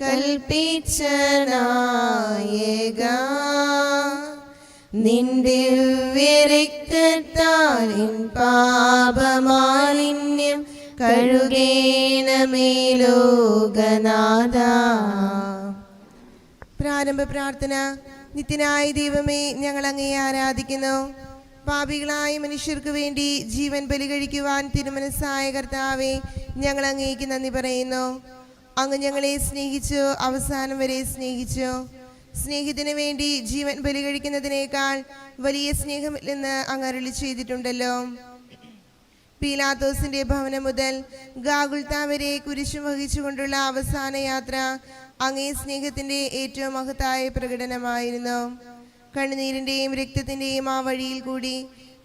പിഞ്ചെല്ലാൻ കൽപ്പിച്ച നായക നിന്റെ രക്തത്താലിൻ പാപമാലിന്യം കഴുകേണമേ ലോകനാഥ. പ്രാരംഭ പ്രാർത്ഥന. നിത്യനായ ദൈവമേ ഞങ്ങൾ അങ്ങേ ആരാധിക്കുന്നു. പാപികളായ മനുഷ്യർക്ക് വേണ്ടി ജീവൻ ബലി കഴിക്കുവാൻ തിരുമനസ്സായ കർത്താവെ ഞങ്ങൾ അങ്ങേക്ക് നന്ദി പറയുന്നു. അങ്ങ് ഞങ്ങളെ സ്നേഹിച്ചു അവസാനം വരെ സ്നേഹിച്ചു. സ്നേഹത്തിന് വേണ്ടി ജീവൻ ബലി കഴിക്കുന്നതിനേക്കാൾ വലിയ സ്നേഹമില്ലെന്ന് അങ്ങ് അരുളി ചെയ്തിട്ടുണ്ടല്ലോ. പീലാത്തോസിന്റെ ഭവനം മുതൽ ഗാഗുൽത്ത വരെ കുരിശു വഹിച്ചുകൊണ്ടുള്ള അവസാന യാത്ര അങ്ങേ സ്നേഹത്തിന്റെ ഏറ്റവും മഹത്തായ പ്രകടനമായിരുന്നു. കണ്ണുനീരിന്റെയും രക്തത്തിന്റെയും ആ വഴിയിൽ കൂടി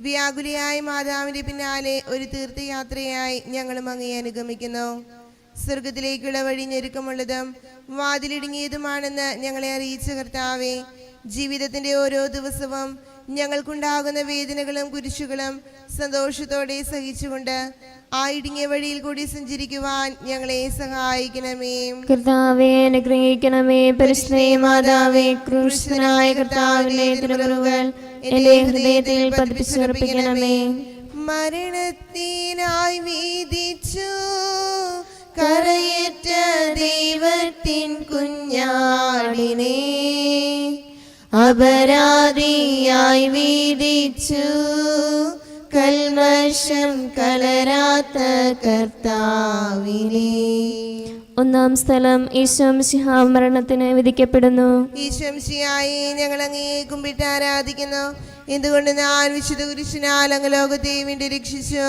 വ്യാകുലയായ മാതാവിന്റെ പിന്നാലെ ഒരു തീർത്ഥയാത്രയായി ഞങ്ങളും അങ്ങേ അനുഗമിക്കുന്നു. സ്വർഗത്തിലേക്കുള്ള വഴി ഞെരുക്കമുള്ളതും വാതിലിടുങ്ങിയതുമാണെന്ന് ഞങ്ങളെ അറിയിച്ച കർത്താവെ ജീവിതത്തിന്റെ ഓരോ ദിവസവും ഞങ്ങൾക്കുണ്ടാകുന്ന വേദനകളും കുരിശുകളും സന്തോഷത്തോടെ സഹിച്ചുകൊണ്ട് ആ ഇടുങ്ങിയ വഴിയിൽ കൂടി സഞ്ചരിക്കുവാൻ ഞങ്ങളെ സഹായിക്കണമേ. കർത്താവെ അനുഗ്രഹിക്കണമേ. പരിശ്രേ മാതാവേ ക്രൂശനായ കർത്താവിന്റെ തിരുവറുകൾ എന്റെ ഹൃദയത്തിൽ പതിപ്പിച്ചുറപ്പിക്കണമേ മരണത്തിനായി വീതിച്ചു. കരയേറ്റ ദൈവത്തിൻ കുഞ്ഞാടിനെ അപരാധിയായി വീതിച്ചു. കൽമഷം കലരാത്ത കർത്താവിനെ. ഒന്നാം സ്ഥലം ഈശോം മരണത്തിന് വിധിക്കപ്പെടുന്നു. ഈശംശിയായി ഞങ്ങൾ അങ്ങേ കുമ്പിട്ട് ആരാധിക്കുന്നു. എന്തുകൊണ്ട് ഞാൻ വിശുദ്ധ കുരിശിനാൽ അങ്ങ് ലോകത്തെ എന്റെ രക്ഷിച്ചു?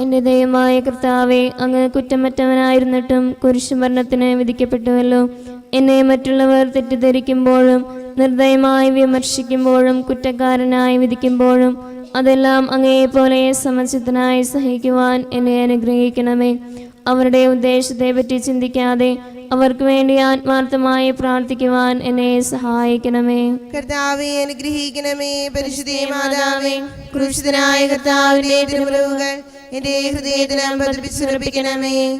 എന്റെ ദൈവമായ കർത്താവെ അങ്ങ് കുറ്റമറ്റവനായിരുന്നിട്ടും കുരിശു മരണത്തിന് വിധിക്കപ്പെട്ടുവല്ലോ. എന്നെ മറ്റുള്ളവർ തെറ്റിദ്ധരിക്കുമ്പോഴും നിർദ്ദയമായി വിമർശിക്കുമ്പോഴും കുറ്റക്കാരനായി വിധിക്കുമ്പോഴും അതെല്ലാം അങ്ങയെപ്പോലെ സമചിത്തനായി സഹിക്കുവാൻ എന്നെ അനുഗ്രഹിക്കണമേ. അവരുടെ ഉദ്ദേശത്തെ പറ്റി ചിന്തിക്കാതെ അവർക്ക് വേണ്ടി ആത്മാർത്ഥമായി പ്രാർത്ഥിക്കുവാൻ എന്നെ സഹായിക്കണമേ. കർത്താവെ അനുഗ്രഹിക്കണമേ. പരിശുദ്ധേ മാതാവേ ക്രൂശിതനായ കർത്താവിന്റെ തിരുമുറിവുകൾ എന്റെ ഹൃദയത്തിലും പതിപ്പിച്ചുറപ്പിക്കണമേ.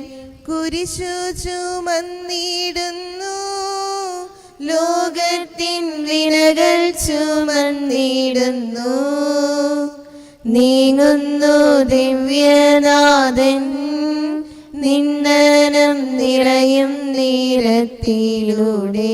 കുരിശു ചുമന്നിടുന്നു ലോകത്തിൻ വിനകൾ ചുമന്നിടുന്നു. നീങ്ങുന്നു ദിവ്യനാഥൻ നിന്ദനം നിറയും നീരത്തിലൂടെ.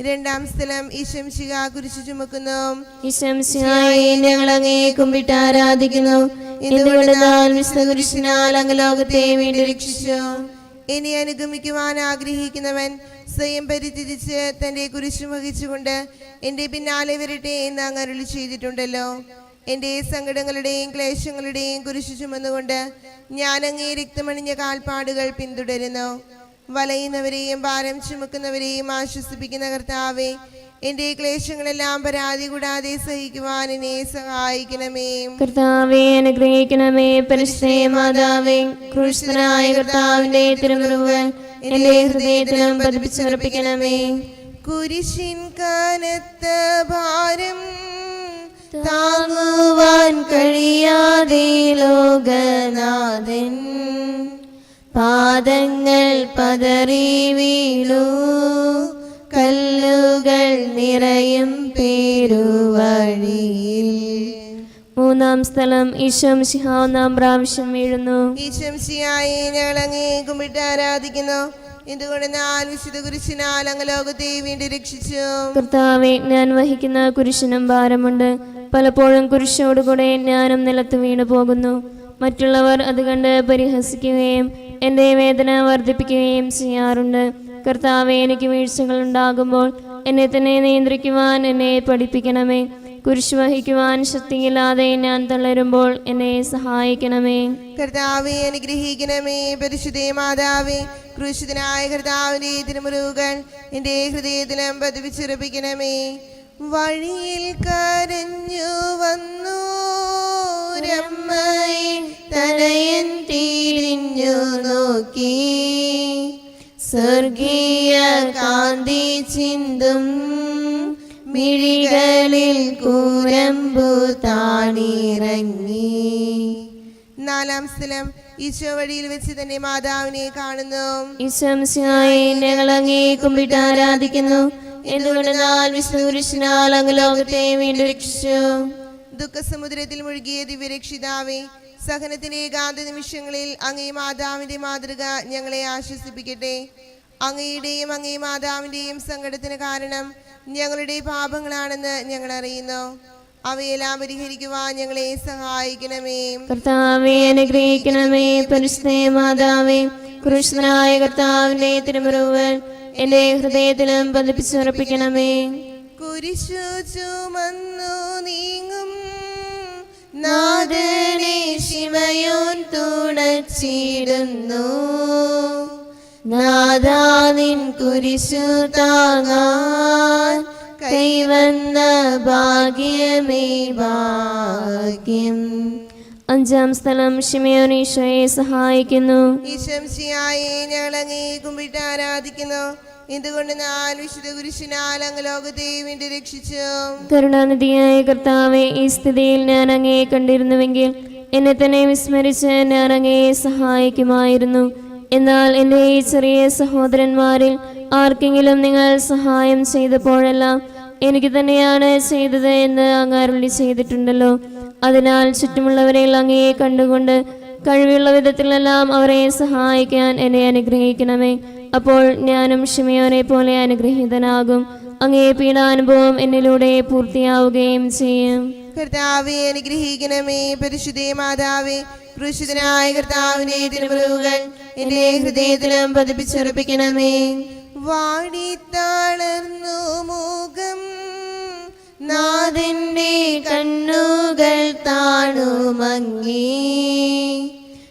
രണ്ടാം സ്ഥലം ഈശംശിക കുരിശു ചുമക്കുന്നു. ഈശംസിയായി ഞങ്ങൾ അങ്ങേ കുമ്പിട്ട് ആരാധിക്കുന്നു. എന്തുകൊണ്ട് നാം വിശുദ്ധ കുരിശിനാൽ അങ്ങ് ലോകത്തെ വേണ്ടി രക്ഷിച്ചു? ഇനി അനുഗമിക്കുവാൻ ആഗ്രഹിക്കുന്നവൻ സ്വയം പരിചരിച്ച് തന്റെ കുരിശു വഹിച്ചുകൊണ്ട് എന്റെ പിന്നാലെ വരട്ടെ എന്ന് അങ്ങ് അരുളി ചെയ്തിട്ടുണ്ടല്ലോ. എന്റെ സങ്കടങ്ങളുടെയും ക്ലേശങ്ങളുടെയും കുരിശു ചുമന്നുകൊണ്ട് ഞാൻ അങ്ങേ രക്തമണിഞ്ഞ കാൽപ്പാടുകൾ പിന്തുടരുന്നു. വലയുന്നവരെയും ഭാരം ചുമക്കുന്നവരെയും ആശ്വസിപ്പിക്കുന്ന കർത്താവെ എന്റെ ക്ലേശങ്ങളെല്ലാം പരാതി കൂടാതെ സഹിക്കുവാൻ എന്നെ സഹായിക്കണമേ. കർത്താവെ അനുഗ്രഹിക്കണമേ പരിശ്രേ മാതാവേ കൃഷ്ണനായ കർത്താവിന്റെ തിരുമുറിവ് എന്റെ ഹൃദയത്തിലും പതിപ്പിച്ചുറപ്പിക്കണമേ. കുരിശിൻ കനത്ത ഭാരം താങ്ങുവാൻ കഴിയാതെ ലോകനാഥൻ. പാദങ്ങൾ പതറി വീണു കല്ലുകൾ നിറയും പേരുവഴിയിൽ. മൂന്നാം സ്ഥലം ഈശം ശിഹ ഒന്നാം പ്രാവശ്യം വീഴുന്നു. ഈശംസിയായി ഞങ്ങൾ അങ്ങേ കുമ്പിട്ട് ആരാധിക്കുന്നു. എന്തുകൊണ്ട് ഞാൻ വിശുദ്ധ കുരിശിനാൽ അങ്ങ് ലോകത്തെ വേണ്ടി രക്ഷിച്ചു. കർത്താവെ ഞാൻ വഹിക്കുന്ന കുരിശിനും ഭാരമുണ്ട്. പലപ്പോഴും കുരിശോടുകൂടെ ഞാനും നിലത്ത് വീണു പോകുന്നു. മറ്റുള്ളവർ അത് കണ്ട് പരിഹസിക്കുകയും എന്റെ വേദന വർദ്ധിപ്പിക്കുകയും ചെയ്യാറുണ്ട്. കർത്താവെ എനിക്ക് വീഴ്ചകൾ ഉണ്ടാകുമ്പോൾ എന്നെ തന്നെ നിയന്ത്രിക്കുവാൻ എന്നെ പഠിപ്പിക്കണമേ. കുരിശ് വഹിക്കുവാൻ ശക്തിയില്ലാതെ ഞാൻ തളരുമ്പോൾ എന്നെ സഹായിക്കണമേ. കർത്താവെ അനുഗ്രഹിക്കണമേ. പരിശുദ്ധേ മാതാവേ ക്രൂശിതനായ കർത്താവിന്റെ തിരുമുറുകൾ എന്റെ ഹൃദയത്തിലും പതിവിച്ചുറപ്പിക്കണമേ. വഴിയിൽ കരഞ്ഞു വന്നു. രമ്മയെ തനയൻ തിരിഞ്ഞു നോക്കി. സ്വർഗീയ കാന്തി ചിന്തും മിഴികളിൽ കൂരമ്പു താണിറങ്ങി. നാലാം സ്ഥലം ഈശോ വഴിയിൽ വെച്ച് തന്നെ മാതാവിനെ കാണുന്നു. ഈശോ ഞങ്ങൾ അങ്ങേ കുമ്പിട്ട് ആരാധിക്കുന്നു. എന്തുകൊണ്ടെന്നാൽ വിഷ്ണുപുരുഷനാൽ അങ്ങ് ലോകത്തെ വീണ്ടും രക്ഷിച്ചു? ദുഃഖസമുദ്രത്തിൽ മുഴുകിയ ദിവ്യരക്ഷിതാവേ സഹനത്തിന്റെ ഏകാന്ത നിമിഷങ്ങളിൽ അങ്ങേ മാതാവിന്റെ മാതൃക ഞങ്ങളെ ആശ്വസിപ്പിക്കട്ടെ. അങ്ങയുടെയും അങ്ങേ മാതാവിന്റെയും സങ്കടത്തിന് കാരണം ഞങ്ങളുടെ പാപങ്ങളാണെന്ന് ഞങ്ങൾ അറിയുന്നു. അവയെല്ലാം പരിഹരിക്കുവാൻ ഞങ്ങളെ സഹായിക്കണമേ. കർത്താവെ അനുഗ്രഹിക്കണമേ. പരിശുദ്ധ മാതാവേ കൃഷ്ണനായ കർത്താവിന്റെ തിരുമുറുവൻ എന്റെ ഹൃദയത്തിലും പതിപ്പിച്ചുറപ്പിക്കണമേ കുരിശു ചുമന്നു നീങ്ങും. നാദനെ ശിവയോൻ തുണച്ചിടുന്നു നാദാനിൻ കുരിശു താങ്ങാൻ കൈവന്ന ഭാഗ്യമേ ഭാഗ്യം. അഞ്ചാം സ്ഥലം ഷിമയോനീശോയെ സഹായിക്കുന്നു. ഈശംസിയായി ഞങ്ങൾ അങ്ങേ കുമ്പിട്ട് ആരാധിക്കുന്നു. എന്തുകൊണ്ട് നാൾ വിശുദ്ധ കുരിശിനാൽ അങ്ങ് ലോകത്തെ രക്ഷിച്ചു. കരുണാനിധിയായ കർത്താവെ ഈ സ്ഥിതിയിൽ ഞാൻ അങ്ങയെ കണ്ടിരുന്നുവെങ്കിൽ എന്നെ തന്നെ വിസ്മരിച്ച് ഞാൻ അങ്ങയെ സഹായിക്കുമായിരുന്നു. എന്നാൽ എന്റെ ഈ ചെറിയ സഹോദരന്മാരിൽ ആർക്കെങ്കിലും നിങ്ങൾ സഹായം ചെയ്തപ്പോഴെല്ലാം എനിക്ക് തന്നെയാണ് ചെയ്തത് എന്ന് അങ്ങ് അരുളി ചെയ്തിട്ടുണ്ടല്ലോ. അതിനാൽ ചുറ്റുമുള്ളവരെയെല്ലാം അങ്ങയെ കണ്ടുകൊണ്ട് കഴിവുള്ള വിധത്തിലെല്ലാം അവരെ സഹായിക്കാൻ എന്നെ അനുഗ്രഹിക്കണമേ. അപ്പോൾ ഞാനും ഷിമയോനെ പോലെ അനുഗ്രഹീതനാകും. അങ്ങേ പീഡാനുഭവം എന്നിലൂടെ പൂർത്തിയാവുകയും ചെയ്യും. കർത്താവെ അനുഗ്രഹിക്കണമേ. പരിശുദ്ധേ മാതാവേ ക്രൂശിതനായ കർത്താവിനെ തിരുമുറുകൾ എന്റെ ഹൃദയത്തിലും പതിപ്പിച്ചുറപ്പിക്കണമേ. വാടി തളർന്നു മുഖം നാഥന്റെ കണ്ണുകൾ താണുമങ്ങി.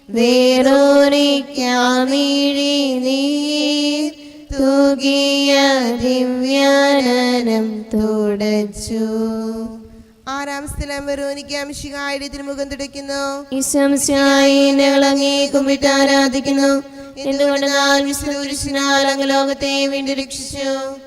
വേറോരിക്കാമിഴി നീർ തൂകിയ ദിവ്യാനനം തുടച്ചു. ആറാം സ്ഥലം ആരാധിക്കുന്നു. ലോകത്തെ വീണ്ടും രക്ഷിച്ചു.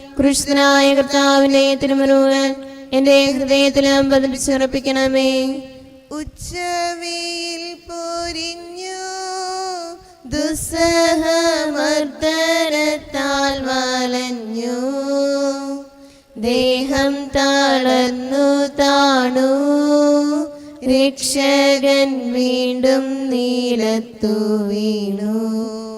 കൃഷ്ണനായ കർത്താവിന്റെ തിരുമനുവൻ എന്റെ ഹൃദയത്തിലും പതിപ്പിച്ചുറപ്പിക്കണമേ ഉച്ചവയിൽ പൊരിഞ്ഞു ദുസ്സഹമർദ്ദനത്താൽ വലഞ്ഞു. ദേഹം തളർന്നു താണു. രക്ഷകൻ വീണ്ടും നീലത്തു വീണു.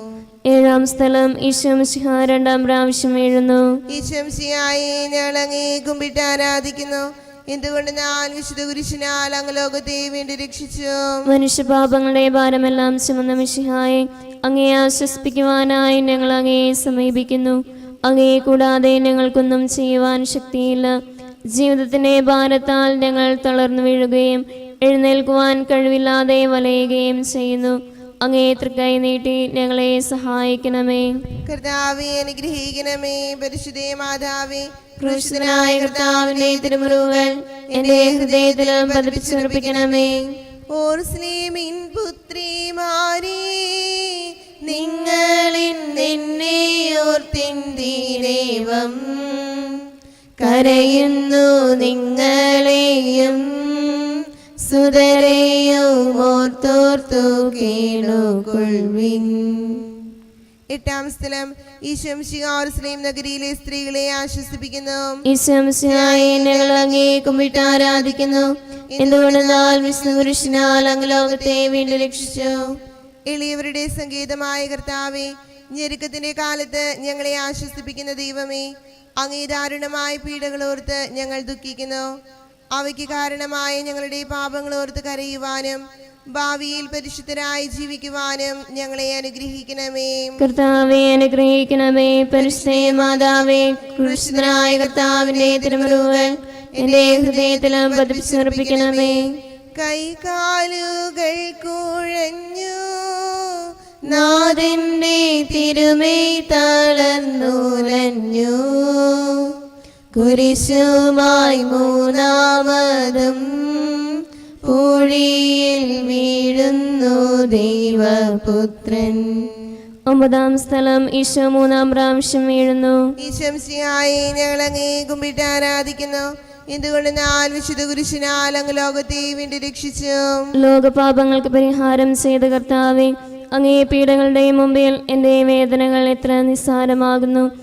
ഏഴാം സ്ഥലം ഈശ്വംശിഹ രണ്ടാം പ്രാവശ്യം എഴുന്നു ഈശ്വംശിഹായി ഞങ്ങളങ്ങി കുമ്പിട്ട് ആരാധിക്കുന്നു. എന്തുകൊണ്ട് ഞാൻ വിശുദ്ധ കുരിശിനാൽ അങ്ങ് ലോകത്തെ വേണ്ടി രക്ഷിച്ചു. മനുഷ്യപാപങ്ങളുടെ ഭാരമെല്ലാം ചുമന്ന മിഷിഹായി അങ്ങയെ ആശ്വസിപ്പിക്കുവാനായി ഞങ്ങൾ അങ്ങയെ സമീപിക്കുന്നു. അങ്ങയെ കൂടാതെ ഞങ്ങൾക്കൊന്നും ചെയ്യുവാൻ ശക്തിയില്ല. ജീവിതത്തിന്റെ ഭാരത്താൽ ഞങ്ങൾ തളർന്നു വീഴുകയും എഴുന്നേൽക്കുവാൻ കഴിവില്ലാതെ വലയുകയും ചെയ്യുന്നു. അങ്ങേ തൃക്കൈ നീട്ടി ഞങ്ങളെ സഹായിക്കണമേ. കർത്താവെ അനുഗ്രഹിക്കണമേ. പരിശുദ്ധേ മാതാവേ ക്രൂശിതനായ കർത്താവിന്റെ തിരുമുറുകൾ എന്റെ ഹൃദയത്തിലും പതിപ്പിച്ചുറപ്പിക്കണമേ. ഓർസ്ലീമിൻ പുത്രിമാരേ നിങ്ങളിൻ നിന്നെ ഓർത്തിന്തിരേവം കരയുന്നു നിങ്ങളെയും. സുതരെയും ഓർത്തോർത്തു കേളുകൊള്ളിൻ എട്ടാം സ്ഥലം ഈശംശിഹാർസ്ലേം നഗരിയിലെ സ്ത്രീകളെ ആശ്വസിപ്പിക്കുന്നു. ഈശ്വംശയായി ഞങ്ങൾ അങ്ങേ കുമ്പിട്ട് ആരാധിക്കുന്നു എന്തുകൊണ്ടെന്നാൽ വിഷ്ണുപുരുഷനാൽ അങ്ങ് ലോകത്തെ വീണ്ടും രക്ഷിച്ചു. എളിയവരുടെ സംഗീതമായ കർത്താവെ ഞെരുക്കത്തിന്റെ കാലത്ത് ഞങ്ങളെ ആശ്വസിപ്പിക്കുന്ന ദൈവമേ അങ്ങേ ദാരുണമായ പീഡകളോർത്ത് ഞങ്ങൾ ദുഃഖിക്കുന്നു. അവയ്ക്ക് കാരണമായ ഞങ്ങളുടെ പാപങ്ങൾ ഓർത്ത് കരയുവാനും ഭാവിയിൽ പരിശുദ്ധരായി ജീവിക്കുവാനും ഞങ്ങളെ അനുഗ്രഹിക്കണമേ. കർത്താവെ അനുഗ്രഹിക്കണമേ. പരിശുദ്ധേ മാതാവേ കൃഷ്ണനായ കർത്താവിന്റെ തിരുമുറുകൾ എന്റെ ഹൃദയത്തിലും പതിപ്പിച്ചുറപ്പിക്കണമേ കൈകാലുകൾ കുഴഞ്ഞു നാഥന്റെ തിരുമേ തളർന്നുലഞ്ഞു കുരിശുമായി മൂന്നാമതും പൂഴിയിൽ വീഴുന്നു ദൈവപുത്രൻ. ഒമ്പതാം സ്ഥലം ഈശോ മൂന്നാം പ്രാവശ്യം വീഴുന്നു. ഈശംസിയായി ഞങ്ങൾ അങ്ങേ കുമ്പിട്ട് ആരാധിക്കുന്നു. എന്തുകൊണ്ട് നാൽ വിശുദ്ധ കുരിശിനാൽ അങ്ങ് ലോകത്തെ വീണ്ടും രക്ഷിച്ചു. ലോകപാപങ്ങൾക്ക് പരിഹാരം ചെയ്ത കർത്താവെ അങ്ങേ പീഡകളുടെ മുമ്പിൽ എന്റെ വേദനകൾ എത്ര നിസ്സാരമാകുന്നു.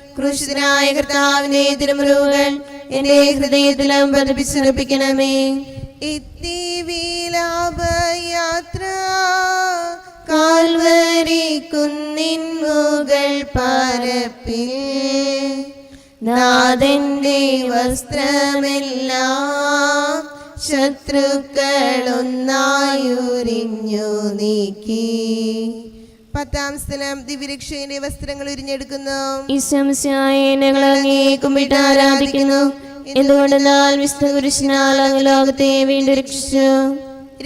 ക്രൂശിതനായ കർത്താവിന്റെ തിരുമുറുകൾ എന്റെ ഹൃദയത്തിലും പതിപ്പിച്ചുറപ്പിക്കണമേ എത്തി വിലാപയാത്ര കാൽവരി കുന്നിൻ മുകൾ പരപ്പിൽ നാഥന്റെ വസ്ത്രമെല്ലാം ശത്രുക്കളൊന്നായുരിഞ്ഞു നീക്കി. പത്താം സ്ഥലം ദിവ്യരക്ഷയുടെ വസ്ത്രങ്ങൾ ഉരിഞ്ഞെടുക്കുന്നു. ഞങ്ങൾ അങ്ങേ കുമ്പിട്ട് ആരാധിക്കുന്നു. എന്തുകൊണ്ടെന്നാൽ കുരിശിനാൽ അങ്ങ് ലോകത്തെ വീണ്ടും രക്ഷിച്ചു.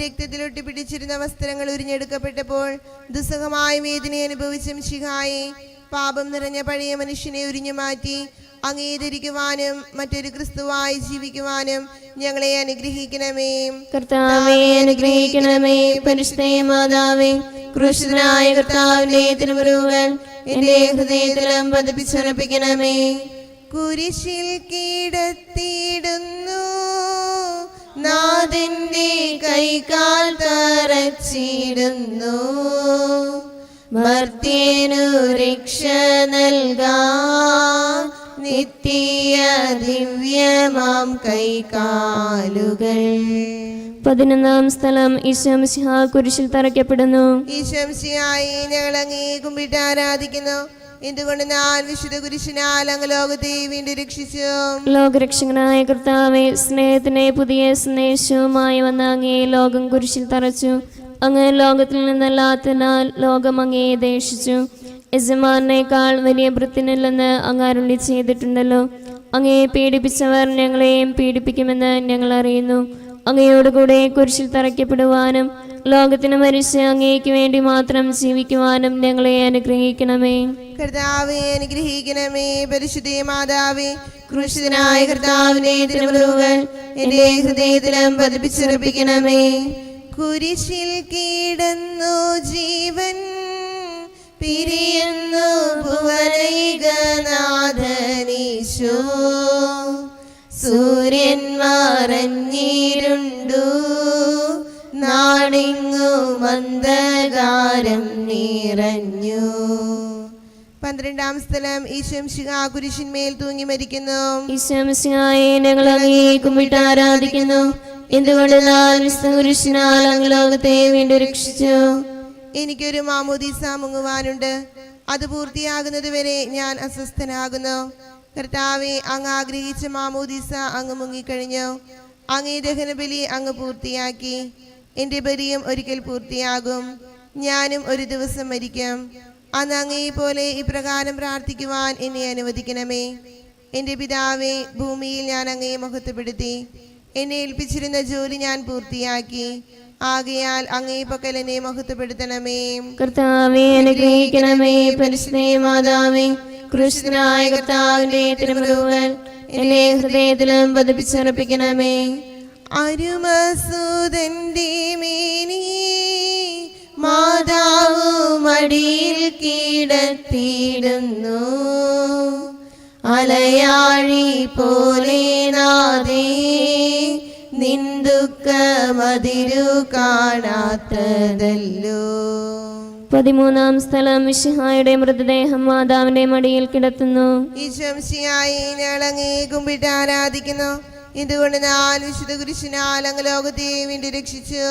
രക്തത്തിൽ ഒട്ടിപ്പിടിച്ചിരുന്ന വസ്ത്രങ്ങൾ ഉരിഞ്ഞെടുക്കപ്പെട്ടപ്പോൾ ദുസ്സഹമായ വേദന അനുഭവിച്ച ശിഹായെ പാപം നിറഞ്ഞ പഴയ മനുഷ്യനെ ഉരിഞ്ഞു മാറ്റി അംഗീകരിക്കുവാനും മറ്റൊരു ക്രിസ്തുവായി ജീവിക്കുവാനും ഞങ്ങളെ അനുഗ്രഹിക്കണമേ. കർത്താവെ അനുഗ്രഹിക്കണമേ. പരിശുദ്ധേ മാതാവേ കൃഷ്ണനായ കർത്താവിന്റെ തിരുമുറുകൾ എന്റെ ഹൃദയത്തിലും പതിപ്പിച്ചുറപ്പിക്കണമേ. കുരിശിൽ കീടത്തിയിടുന്നു. നാഥിന്റെ കൈകാൽ തറച്ചിടുന്നു. മർത്യനു രക്ഷ നൽകാൻ നിത്യ ദിവ്യമാം കൈകാലുകൾ. പതിനൊന്നാം സ്ഥലം ഈശംസിഹ കുരിശിൽ തറയ്ക്കപ്പെടുന്നു. ഈശംസിയായി ഞങ്ങൾ അങ്ങേ കുമ്പിട്ട് ആരാധിക്കുന്നു. എന്തുകൊണ്ട് ഞാൻ വിശുദ്ധ കുരിശിനാൽ അങ്ങ് ലോകത്തെ വീണ്ടും രക്ഷിച്ചു? ലോകരക്ഷകനായ കർത്താവെ സ്നേഹത്തിനെ പുതിയ സ്നേഹവുമായി വന്ന അങ്ങേ ലോകം കുരിശിൽ തറച്ചു. അങ്ങ് ലോകത്തിൽ നിന്നല്ലാത്തതിനാൽ ലോകം അങ്ങേ ദേഷിച്ചു. യജമാനേക്കാൾ വലിയ വൃത്തിനില്ലെന്ന് അങ്ങാരുള്ളി ചെയ്തിട്ടുണ്ടല്ലോ. അങ്ങയെ പീഡിപ്പിച്ചവർ ഞങ്ങളെയും പീഡിപ്പിക്കുമെന്ന് ഞങ്ങൾ അറിയുന്നു. അങ്ങയോടുകൂടെ കുരിശിൽ തറയ്ക്കപ്പെടുവാനും ലോകത്തിന് മരിച്ച് അങ്ങേക്ക് വേണ്ടി മാത്രം ജീവിക്കുവാനും ഞങ്ങളെ അനുഗ്രഹിക്കണമേ. കർത്താവെ അനുഗ്രഹിക്കണമേ. പരിശുദ്ധേ മാതാവേ ക്രൂശിതനായ കർത്താവിനെ തിരുമുറുകൾ എന്റെ ഹൃദയത്തിലും പതിപ്പിച്ചുറപ്പിക്കണമേ. കുരിശിൽ കീടന്നു ജീവൻ പിരിയുന്നു ഭുവനൈകനാഥനീശോ സൂര്യൻ മറഞ്ഞിരുണ്ടു നാടിങ്ങു മന്ദകാരം നിറഞ്ഞു. പന്ത്രണ്ടാം സ്ഥലം ഈശംശിക കുരിശിന്മേൽ തൂങ്ങി മരിക്കുന്നു. ഈശ്വമിശിഹായെ ഞങ്ങൾ അങ്ങേ കുമ്പിട്ട് ആരാധിക്കുന്നു. എന്തുകൊണ്ടെന്നാൽ വിസ്തുരിശിനാൽ അങ്ങ് ലോകത്തെ വീണ്ടും രക്ഷിച്ചു. എനിക്കൊരു മാമോദീസ മുങ്ങുവാനുണ്ട്. അത് പൂർത്തിയാകുന്നത് വരെ ഞാൻ അസ്വസ്ഥനാകുന്നു. കർത്താവെ അങ്ങ് ആഗ്രഹിച്ച മാമോദീസ അങ്ങ് മുങ്ങിക്കഴിഞ്ഞു. അങ്ങേ ദഹനബലി അങ്ങ് പൂർത്തിയാക്കി. എന്റെ ബലിയും ഒരിക്കൽ പൂർത്തിയാകും. ഞാനും ഒരു ദിവസം മരിക്കും. അന്ന് അങ്ങേ പോലെ ഇപ്രകാരം പ്രാർത്ഥിക്കുവാൻ എന്നെ അനുവദിക്കണമേ. എന്റെ പിതാവെ ഭൂമിയിൽ ഞാൻ അങ്ങയെ മഹത്വപ്പെടുത്തി. എന്നെ ഏൽപ്പിച്ചിരുന്ന ജോലി ഞാൻ പൂർത്തിയാക്കി. ആകയാൽ അങ്ങേ പക്കലിനെ മഹത്വപ്പെടുത്തണമേ. കർത്താവെ അനുഗ്രഹിക്കണമേ പരിശുദ്ധേ മാതാവേ കൃഷ്ണനായ കർത്താവിന്റെ തിരുമുറുകൾ എന്നെ ഹൃദയത്തിലും പതിപ്പിച്ചുറപ്പിക്കണമേ അരുമസൂതന്റെ മേനി മാതാവ് മടിയിൽ കീടത്തിയിടുന്നു. അലയാഴി പോലെ നാദേ നിന്ദുക്ക മതിരു കാണാത്തതല്ലോ പതിമൂന്നാം സ്ഥലം മിഷിഹായുടെ മൃതദേഹം മാതാവിന്റെ മടിയിൽ കിടത്തുന്നു. ഈശംശിയായി ഞങ്ങളങ്ങേ കുമ്പിട്ട് ആരാധിക്കുന്നു. ഇതുകൊണ്ട് ഞാൻ വിശുദ്ധ കുരിശിനാൽ അങ്ങ് ലോകത്തെ വേണ്ടി രക്ഷിച്ചു.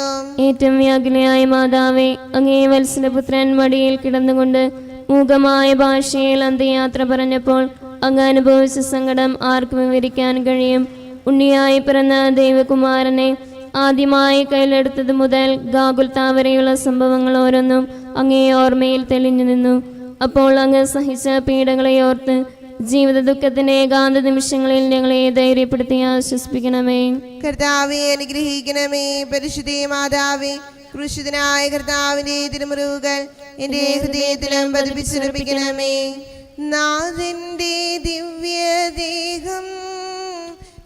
ഏറ്റവും വ്യാകുലയായ മാതാവേ അങ്ങേ വത്സലപുത്രൻ മടിയിൽ കിടന്നുകൊണ്ട് മൂകമായ ഭാഷയിൽ അന്ത്യയാത്ര പറഞ്ഞപ്പോൾ അങ്ങ് അനുഭവിച്ച സങ്കടം ആർക്കും വിവരിക്കാൻ കഴിയും. ഉണ്ണിയായി പിറന്ന ദൈവകുമാരനെ ആദ്യമായി കയ്യിലെടുത്തത് മുതൽ ഗാകുൽത്ത വരെയുള്ള സംഭവങ്ങൾ ഓരോന്നും അങ്ങേ ഓർമ്മയിൽ തെളിഞ്ഞു നിന്നു. അപ്പോൾ അങ്ങ് സഹിച്ച പീഡകളെ ഓർത്ത് ജീവിത ദുഃഖത്തിന്റെ ഏകാന്ത നിമിഷങ്ങളിൽ ഞങ്ങളെ ധൈര്യപ്പെടുത്തി ആശ്വസിപ്പിക്കണമേ. കർത്താവെ അനുഗ്രഹിക്കണമേ. പരിശുദ്ധേ മാതാവേ കൃഷിതനായ കർത്താവിന്റെ തിരുമുറിവുകൾ എന്റെ ഹൃദയത്തിലും പതിപ്പിച്ചുറപ്പിക്കണമേ നാഥന്റെ ദിവ്യദേഹം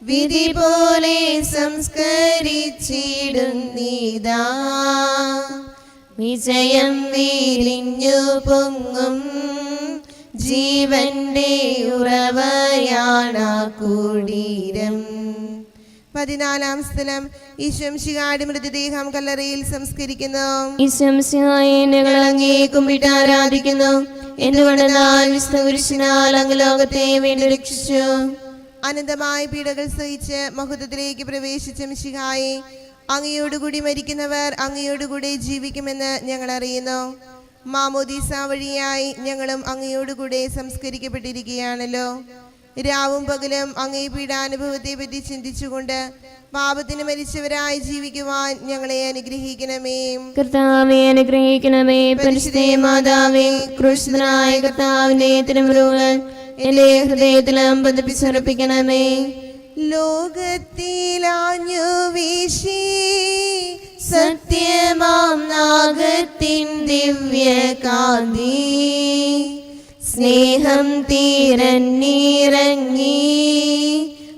വിധി പോലെ സംസ്കരിച്ചിടുന്നീതാ വിജയം വീരിഞ്ഞു പൊങ്ങും ജീവന്റെ ഉറവയാണാ കൂടീരം. പതിനാലാം സ്ഥലം. ഈശംശികാട് മൃതദേഹം കല്ലറയിൽ സംസ്കരിക്കുന്നു. അങ്ങേ കുമ്പിട്ട് ആരാധിക്കുന്നു. എന്തുകൊണ്ടെന്നാൽ വിഷ്ണുപുരുഷനാൽ കുരിശിനാൽ അങ്ങ് ലോകത്തെ വീണ്ടും രക്ഷിച്ചു. അനന്തമായ പീഡകൾ സഹിച്ച് മഹത്വത്തിലേക്ക് പ്രവേശിച്ച മിശിഹായി അങ്ങയോടുകൂടി മരിക്കുന്നവർ അങ്ങയോടുകൂടി ജീവിക്കുമെന്ന് ഞങ്ങൾ അറിയുന്നു. മാമോദീസ വഴിയായി ഞങ്ങളും അങ്ങയോടുകൂടെ സംസ്കരിക്കപ്പെട്ടിരിക്കുകയാണല്ലോ. രാവും പകലും അങ്ങേ പീഡാനുഭവത്തെ പറ്റി ചിന്തിച്ചുകൊണ്ട് പാപത്തിന് മരിച്ചവരായി ജീവിക്കുവാൻ ഞങ്ങളെ അനുഗ്രഹിക്കണമേ. കർത്താവെ അനുഗ്രഹിക്കണമേ. പരിശുദ്ധേ മാതാവേ കൃഷ്ണനായ കർത്താവിന്റെ തിരുമുറുകൾ എന്റെ ഹൃദയത്തിലും പതിപ്പിച്ചുറപ്പിക്കണമേ ലോകത്തിലാഞ്ഞു വീശി സത്യമാം നാഗത്തിൻ ദിവ്യ കാന്തി സ്നേഹം തീരന്നിറങ്ങി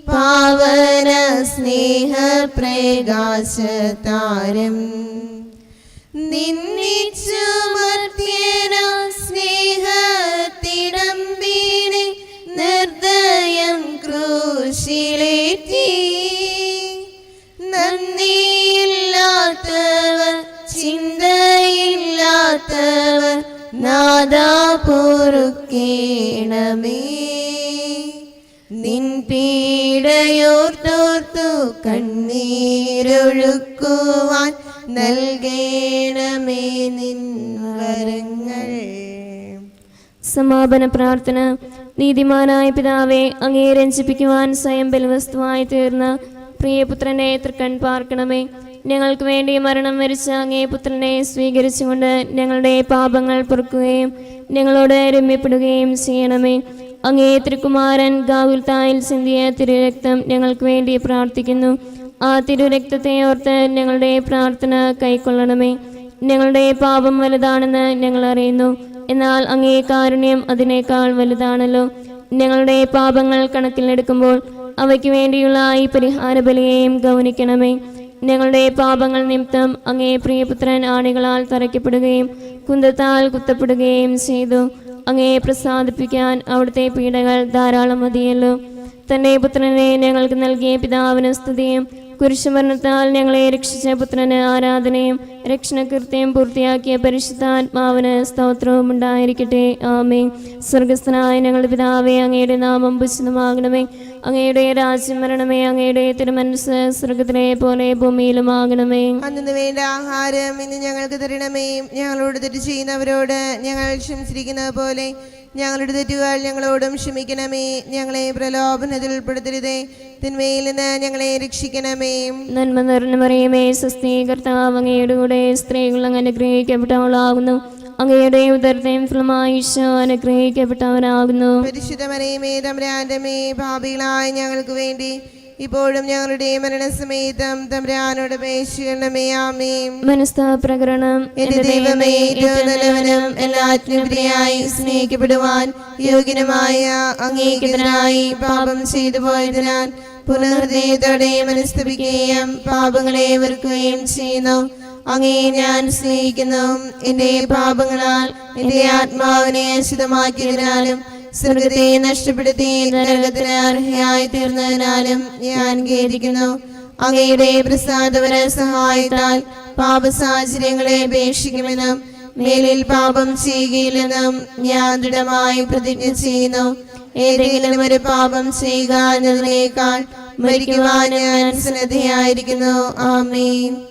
പാവന സ്നേഹ പ്രകാശ താരം നിന്നിച്ചു ചിന്തയില്ലാത്തവർ നാദാ പൊറുക്കേണമേ. നിൻ കണ്ണീരൊഴുക്കുവാൻ നൽകേണമേ നിൻ വരങ്ങൾ. സമാപന പ്രാർത്ഥന. നീതിമാനായ പിതാവെ അങ്ങേ രഞ്ജിപ്പിക്കുവാൻ സ്വയം ബലവസ്തുവായി തീർന്ന പ്രിയപുത്രനെ തൃക്കൺ പാർക്കണമേ. ഞങ്ങൾക്ക് വേണ്ടി മരണം വരിച്ച അങ്ങേ പുത്രനെ സ്വീകരിച്ചുകൊണ്ട് ഞങ്ങളുടെ പാപങ്ങൾ പൊറുക്കുകയും ഞങ്ങളോട് രമ്യപ്പെടുകയും ചെയ്യണമേ. അങ്ങേ തിരുക്കുമാരൻ ഗാവുൽത്തായിൽ ചിന്തിയ തിരുരക്തം ഞങ്ങൾക്ക് വേണ്ടി പ്രാർത്ഥിക്കുന്നു. ആ തിരുരക്തത്തെ ഓർത്ത് ഞങ്ങളുടെ പ്രാർത്ഥന കൈക്കൊള്ളണമേ. ഞങ്ങളുടെ പാപം വലുതാണെന്ന് ഞങ്ങൾ അറിയുന്നു. എന്നാൽ അങ്ങേ കാരുണ്യം അതിനേക്കാൾ വലുതാണല്ലോ. ഞങ്ങളുടെ പാപങ്ങൾ കണക്കിലെടുക്കുമ്പോൾ അവയ്ക്ക് വേണ്ടിയുള്ള ഈ പരിഹാര ബലിയെയും ഗൗനിക്കണമേ. ഞങ്ങളുടെ പാപങ്ങൾ നിമിത്തം അങ്ങേ പ്രിയപുത്രൻ ആണികളാൽ തറയ്ക്കപ്പെടുകയും കുന്തത്താൽ കുത്തപ്പെടുകയും ചെയ്തു. അങ്ങേ പ്രസാദിപ്പിക്കാൻ അവിടുത്തെ പീഡകൾ ധാരാളം മതിയല്ലോ തന്റെ പുത്രനെ ഞങ്ങൾക്ക് നൽകിയ പിതാവിന് സ്തുതിയും കുരിശുമരണത്താൽ ഞങ്ങളെ രക്ഷിച്ച പുത്രന് ആരാധനയും രക്ഷണകൃത്യം പൂർത്തിയാക്കിയ പരിശുദ്ധാത്മാവിന് സ്തോത്രവും ഉണ്ടായിരിക്കട്ടെ. ആമേ സ്വർഗസ്ഥനായ ഞങ്ങളുടെ പിതാവേ അങ്ങയുടെ നാമം പുച്ഛിതമാകണമേ അങ്ങയുടെ രാജ്യം വരണമേ അങ്ങയുടെ തിരുമനസ് സ്വർഗത്തിലെ പോലെ ഭൂമിയിലും ആകണമേ അന്നു വേണ്ട ആഹാരം ഇന്ന് ഞങ്ങൾക്ക് തരണമേ. ഞങ്ങളോട് തെറ്റ് ചെയ്യുന്നവരോട് ഞങ്ങൾ ക്ഷമിച്ചിരിക്കുന്നത് പോലെ ഞങ്ങളുടെ തെറ്റുകൾ ഞങ്ങളോടും ക്ഷമിക്കണമേ. ഞങ്ങളെ പ്രലോഭനത്തിൽ ഉൾപ്പെടുത്തരുതേ തിന്മയിൽ നിന്ന് ഞങ്ങളെ രക്ഷിക്കണമേ. നന്മ നിറഞ്ഞു മറിയമേ സ്വസ്തി കർത്താവ് അങ്ങയുടെ കൂടെ സ്ത്രീകൾ അങ്ങ് അനുഗ്രഹിക്കപ്പെട്ടവളാകുന്നു. അങ്ങയുടെ ഉദരത്തെയും ഫലമായി ഈശോ അനുഗ്രഹിക്കപ്പെട്ടവനാകുന്നു. പരിശുദ്ധ മറിയമേ തമ്പുരാന്റെ മേ പാപികളായ ഞങ്ങൾക്ക് വേണ്ടി ഇപ്പോഴും ഞങ്ങളുടെ മരണസമേതം തമ്പ്രാനോട് അപേക്ഷിക്കണമേ ആമേൻ. മനസ്താപ്രകരണം എന്റെ ദൈവമേ ഏറ്റവും നല്ലവനും എല്ലാറ്റിനുപരിയായി സ്നേഹിക്കപ്പെടുവാൻ യോഗ്യനുമായ അങ്ങേക്കെതിരായി പാപം ചെയ്തു പോയതിനാൽ പുനർഹൃദയത്തോടെ മനസ്തപിക്കുകയും പാപങ്ങളെ വെറുക്കുകയും ചെയ്യുന്നു. അങ്ങേ ഞാൻ സ്നേഹിക്കുന്നു. എന്റെ പാപങ്ങളാൽ എന്റെ ആത്മാവിനെ അശുദ്ധമാക്കിയതിനാലും സ്വർഗത്തെ നഷ്ടപ്പെടുത്തി നരകത്തിന് അർഹയായി തീർന്നതിനാലും ഞാൻ ഖേദിക്കുന്നു. അങ്ങയുടെ പ്രസാദവര സഹായത്താൽ പാപസാഹചര്യങ്ങളെ അപേക്ഷിക്കുമെന്നും മേലിൽ പാപം ചെയ്യുകയില്ലെന്നും ഞാൻ ദൃഢമായി പ്രതിജ്ഞ ചെയ്യുന്നു. ഏതെങ്കിലും ഒരു പാപം ചെയ്യുക എന്നതിനേക്കാൾ മരിക്കുവാൻ ഞാൻ സന്നദ്ധയായിരിക്കുന്നു. ആമേൻ.